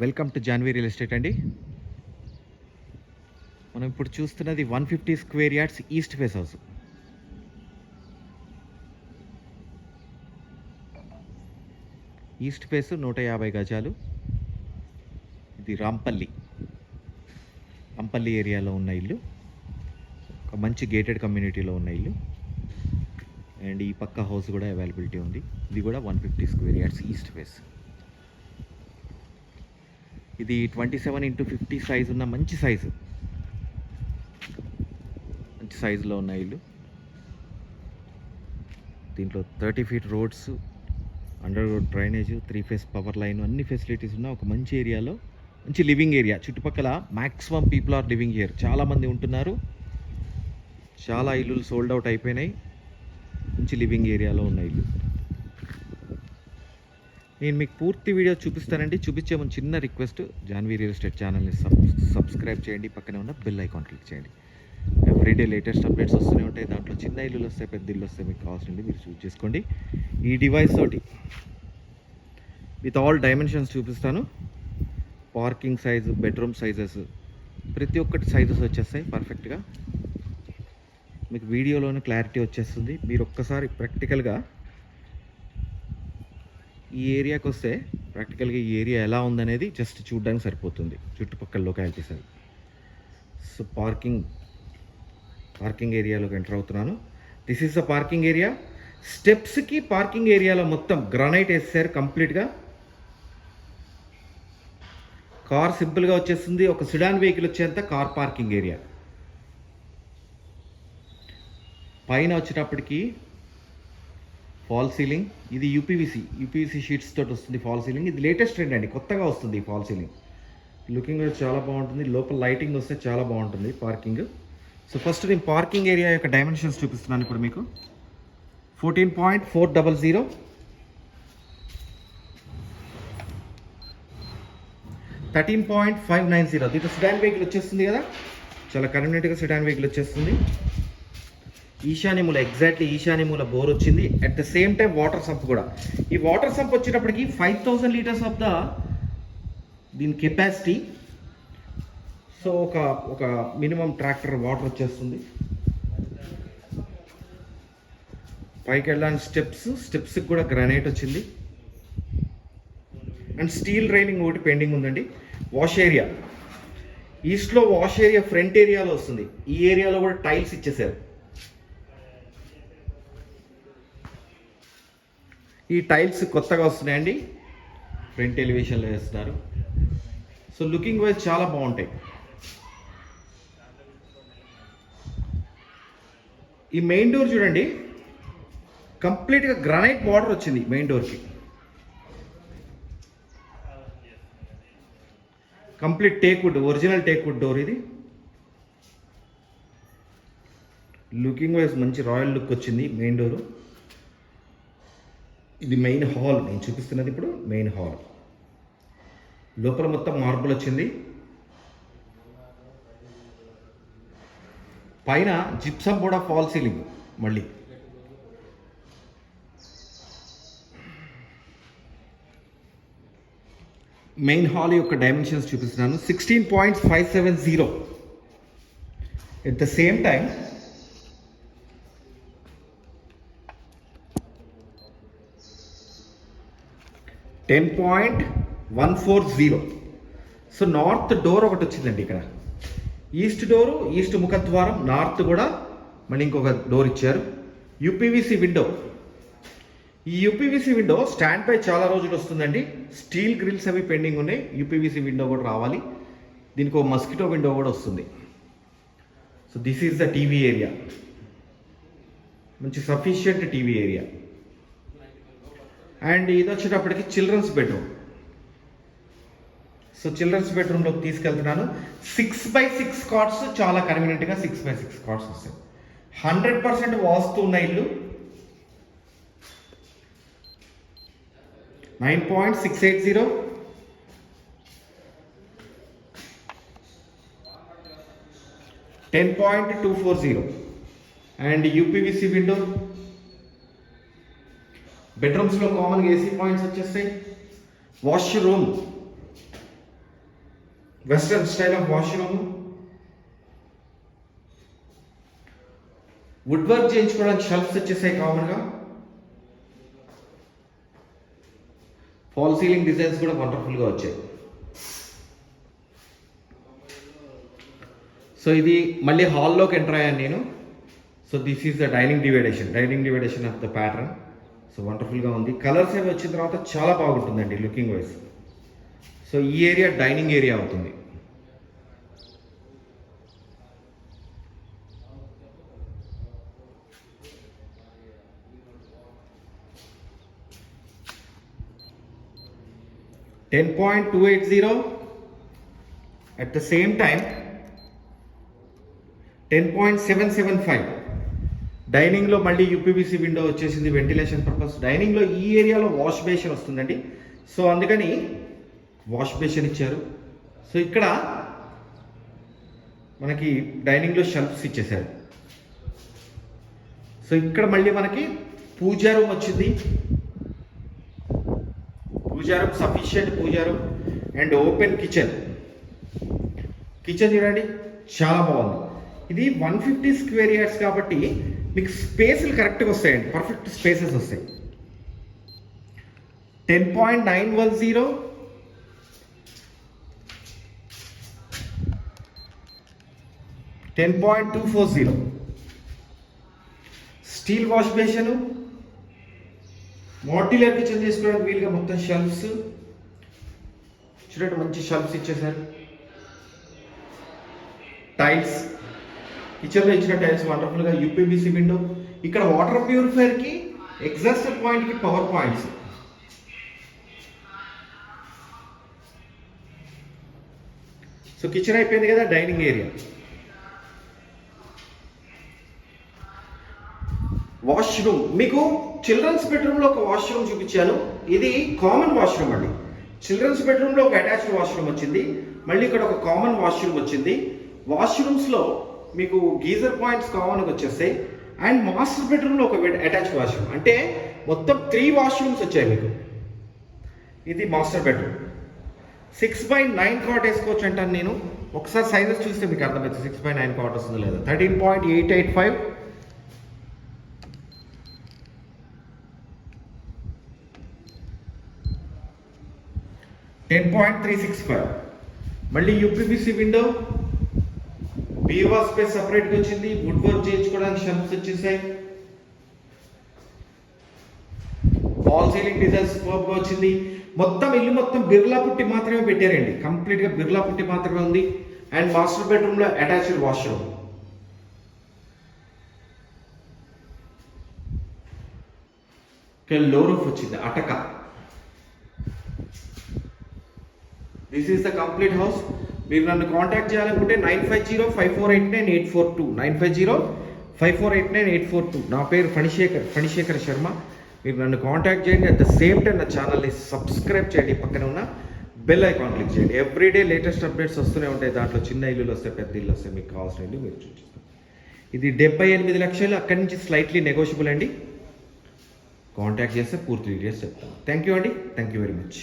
Welcome to Janvi real estate అండి. మనం ఇప్పుడు చూస్తున్నది one fifty square yards east face house. East face నూట యాభై గజాలు. ఇది రాంపల్లి. రాంపల్లి ఏరియాలో ఉన్న ఇల్లు. ఒక మంచి గేటెడ్ కమ్యూనిటీలో ఉన్న ఇల్లు. అండ్ ఈ పక్క హౌస్ కూడా అవైలబిలిటీ ఉంది. ఇది కూడా one fifty square yards east face. ఇది twenty seven into fifty size ఉన్న మంచి సైజు మంచి సైజులో ఉన్న ఇల్లు. దీంట్లో thirty feet roads under road drainage three phase power line అన్ని ఫెసిలిటీస్ ఉన్న ఒక మంచి ఏరియాలో మంచి లివింగ్ ఏరియా చుట్టుపక్కల maximum people are living here చాలామంది ఉంటున్నారు. చాలా ఇల్లులు సోల్డ్ అవుట్ అయిపోయినాయి. మంచి లివింగ్ ఏరియాలో ఉన్న ఇల్లు. నేను మీకు పూర్తి వీడియో చూపిస్తానండి. చూపించే ముందు చిన్న రిక్వెస్ట్ జాన్వీ రియల్ ఎస్టేట్ ఛానల్ని సబ్స్క్రైబ్ చేయండి. పక్కనే ఉన్న బెల్ ఐకాన్ క్లిక్ చేయండి. ఎవ్రీడే లేటెస్ట్ అప్డేట్స్ వస్తూనే ఉంటాయి. దాంట్లో చిన్న ఇల్లులు వస్తాయి పెద్ద ఇల్లు వస్తాయి మీకు కావాల్సింది మీరు చూస్ చేసుకోండి. ఈ డివైస్ తోటి విత్ ఆల్ డైమెన్షన్స్ చూపిస్తాను. పార్కింగ్ సైజు బెడ్రూమ్ సైజెస్ ప్రతి ఒక్కటి సైజెస్ వచ్చేస్తాయి పర్ఫెక్ట్గా మీకు వీడియోలోనే క్లారిటీ వచ్చేస్తుంది. మీరు ఒక్కసారి ప్రాక్టికల్గా ఈ ఏరియాకి వస్తే ప్రాక్టికల్గా ఈ ఏరియా ఎలా ఉందనేది జస్ట్ చూడడానికి సరిపోతుంది. చుట్టుపక్కల లొకాలిటీస్ అవి. సో పార్కింగ్ పార్కింగ్ ఏరియాలోకి ఎంటర్ అవుతున్నాను. This is the parking area స్టెప్స్కి parking ఏరియాలో మొత్తం గ్రానైట్ వేసారు కంప్లీట్గా కార్ సింపుల్గా వచ్చేస్తుంది. ఒక సిడాన్ వెహికల్ వచ్చేంత కార్ పార్కింగ్ ఏరియా పైన వచ్చేటప్పటికి ఫాల్ సీలింగ్. ఇది యూపీవీసీ యూపీవీసీ షీట్స్ తోటి వస్తుంది ఫాల్ సీలింగ్. ఇది లేటెస్ట్ ట్రెండ్ అండి. కొత్తగా వస్తుంది ఈ ఫాల్ సీలింగ్. లుకింగ్ కూడా చాలా బాగుంటుంది. లోపల లైటింగ్ వస్తే చాలా బాగుంటుంది పార్కింగ్ సో ఫస్ట్ నేను పార్కింగ్ ఏరియా యొక్క డైమెన్షన్స్ చూపిస్తున్నాను ఇప్పుడు మీకు. Fourteen point four double zero thirteen point five nine zero దీంట్లో సిడాన్ వెహికల్ వచ్చేస్తుంది కదా? చాలా కన్వీనియంట్గా సిడాన్ వెహికల్ వచ్చేస్తుంది. ఈశాన్యమూల ఎగ్జాక్ట్లీ ఈశాన్యమూల బోర్ వచ్చింది. At the same time water sump కూడా. ఈ వాటర్ సంప్ వచ్చేటప్పటికి five thousand litres of the దీని కెపాసిటీ సో ఒక ఒక మినిమం ట్రాక్టర్ వాటర్ వచ్చేస్తుంది. పైకి వెళ్ళడానికి స్టెప్స్ స్టెప్స్కి కూడా గ్రానైట్ వచ్చింది. అండ్ స్టీల్ రైలింగ్ ఒకటి పెండింగ్ ఉందండి. వాష్ ఏరియా ఈస్ట్లో వాష్ ఏరియా ఫ్రంట్ ఏరియాలో వస్తుంది. ఈ ఏరియాలో కూడా టైల్స్ ఇచ్చేసారు. ఈ టైల్స్ కొత్తగా వస్తున్నాయండి. ఫ్రంట్ ఎలివేషన్లో వేస్తున్నారు. సో లుకింగ్ వైజ్ చాలా బాగుంటాయి. ఈ మెయిన్ డోర్ చూడండి. కంప్లీట్గా గ్రానైట్ బార్డర్ వచ్చింది మెయిన్ డోర్కి. Complete teak wood original teakwood door ఇది. లుకింగ్ వైజ్ మంచి రాయల్ లుక్ వచ్చింది మెయిన్ డోరు. ఇది మెయిన్ హాల్ నేను చూపిస్తున్నది ఇప్పుడు మెయిన్ హాల్ లోపల మొత్తం మార్బుల్ వచ్చింది. పైన జిప్సం కూడా ఫాల్ సీలింగ్ మళ్ళీ. మెయిన్ హాల్ యొక్క డైమెన్షన్స్ చూపిస్తున్నాను. Sixteen point five seven zero at the same time ten point one four zero so north door ఒకటి వచ్చిందండి ఇక్కడ. ఈస్ట్ డోరు ఈస్ట్ ముఖద్వారం నార్త్ కూడా మళ్ళీ ఇంకొక డోర్ ఇచ్చారు. యూపీవీసీ విండో ఈ యూపీవీసీ విండో స్టాండ్ పై చాలా రోజులు వస్తుందండి. స్టీల్ గ్రిల్స్ అవి పెండింగ్ ఉన్నాయి. యూపీవీసీ విండో కూడా రావాలి. దీనికి ఒక మస్కిటో విండో కూడా వస్తుంది. So this is the TV area మంచి సఫిషియంట్ టీవీ ఏరియా అండ్ ఇది వచ్చేటప్పటికి చిల్డ్రన్స్ బెడ్రూమ్. సో చిల్డ్రన్స్ బెడ్రూమ్లోకి తీసుకెళ్తున్నాను. సిక్స్ బై సిక్స్ కార్డ్స్ చాలా కన్వీనియంట్గా సిక్స్ బై సిక్స్ కార్డ్స్ వస్తాయి. హండ్రెడ్ పర్సెంట్ వాస్తు ఉన్న ఇల్లు. Nine point six eight zero ten point two four zero and UPVC window బెడ్రూమ్స్లో కామన్గా ఏసీ పాయింట్స్ వచ్చేస్తాయి. Washroom western style of washroom wood work చేయించుకోవడానికి shelves వచ్చేసాయి కామన్గా ఫాల్ సీలింగ్ డిజైన్స్ కూడా వండర్ఫుల్గా వచ్చాయి. సో ఇది మళ్ళీ హాల్లోకి ఎంటర్ అయ్యాను నేను. So this is the dining division dining division of the pattern so వండర్ఫుల్గా ఉంది. కలర్స్ అవి వచ్చిన తర్వాత చాలా బాగుంటుందండి లుకింగ్ వైజ్ సో ఈ ఏరియా డైనింగ్ ఏరియా అవుతుంది. Ten point two eight zero at the same time ten point seven seven five డైనింగ్లో మళ్ళీ UPVC window వచ్చేసింది వెంటిలేషన్ పర్పస్. డైనింగ్లో ఈ ఏరియాలో వాష్ బేషన్ వస్తుందండి. సో అందుకని వాష్ బేషన్ ఇచ్చారు. సో ఇక్కడ మనకి డైనింగ్లో షెల్ఫ్స్ ఇచ్చేసారు సో ఇక్కడ మళ్ళీ మనకి పూజా రూమ్ వచ్చింది. Puja room sufficient puja room and open kitchen. Kitchen చూడండి చాలా బాగుంది. ఇది వన్ ఫిఫ్టీ స్క్వేర్ యార్డ్స్ కాబట్టి మీకు స్పేసులు కరెక్ట్గా వస్తాయండి. పర్ఫెక్ట్ స్పేసెస్ వస్తాయి. Ten point nine one zero ten point two four zero steel wash basin modular kitchen చేసుకోవడానికి వీలుగా మొత్తం షెల్ఫ్స్ చూడండి మంచి షెల్ఫ్స్ ఇచ్చేసారు టైల్స్ పిక్చర్లో ఇచ్చిన టైల్స్ వండర్ఫుల్గా యూపీబీసీ విండో ఇక్కడ వాటర్ ప్యూరిఫైయర్కి ఎగ్జాస్ట్ పాయింట్కి పవర్ పాయింట్స్ సో కిచెన్ అయిపోయింది కదా డైనింగ్ ఏరియా వాష్రూమ్ మీకు చిల్డ్రన్స్ బెడ్రూమ్లో ఒక వాష్రూమ్ చూపించాను. ఇది కామన్ వాష్రూమ్ అండి. చిల్డ్రన్స్ బెడ్రూమ్లో ఒక అటాచ్డ్ వాష్రూమ్ వచ్చింది. మళ్ళీ ఇక్కడ ఒక కామన్ వాష్రూమ్ వచ్చింది. వాష్రూమ్స్లో మీకు గీజర్ పాయింట్స్ కామన్గా వచ్చేస్తాయి. అండ్ మాస్టర్ బెడ్రూమ్లో ఒక అటాచ్డ్ వాష్రూమ్. అంటే మొత్తం త్రీ వాష్రూమ్స్ వచ్చాయి మీకు. ఇది master bedroom. Six by nine cot వేసుకోవచ్చు అంటాను నేను. ఒకసారి సైజెస్ చూస్తే మీకు అర్థమవుతుంది. సిక్స్ బై నైన్ కాట్ వస్తుందో లేదా. Thirteen point eight eight five. Ten point three six five. మళ్ళీ యూపీబీసీ విండో. బీవా స్పేస్ సపరేట్గా వచ్చింది. వుడ్ వర్క్ చేయించుకోవడానికి షెల్ఫ్స్ వచ్చేసాయి. వాల్ సీలింగ్ డిజైన్స్ సూపర్గా వచ్చింది. మొత్తం ఇల్లు మొత్తం బిర్లా పుట్టి మాత్రమే పెట్టారండి. కంప్లీట్గా బిర్లా పుట్టి మాత్రమే ఉంది. అండ్ మాస్టర్ బెడ్రూమ్లో అటాచ్డ్ వాష్రూమ్లో రూఫ్ వచ్చింది. అటక. This is the complete house మీరు నన్ను కాంటాక్ట్ చేయాలనుకుంటే nine five zero five four eight nine eight four two. Nine five zero five four eight nine eight four two. నా పేరు ఫణిశేఖర్ ఫణిశేఖర్ శర్మ. మీరు నన్ను కాంటాక్ట్ చేయండి. అట్ ద సేమ్ టైం నా ఛానల్ని సబ్స్క్రైబ్ చేయండి. పక్కన ఉన్న బెల్ ఐకాన్ క్లిక్ చేయండి. ఎవ్రీడే లేటెస్ట్ అప్డేట్స్ వస్తూనే ఉంటాయి. దాంట్లో చిన్న ఇల్లులు వస్తాయి పెద్ద ఇల్లు వస్తాయి మీకు కావాల్సిన మీరు చూపిస్తాం. ఇది డెబ్బై ఎనిమిది లక్షలు. అక్కడి నుంచి స్లైట్లీ నెగోషియబుల్ అండి. కాంటాక్ట్ చేస్తే పూర్తి డీటెయిల్స్ చెప్తాను. థ్యాంక్ యూ అండి. Thank you very much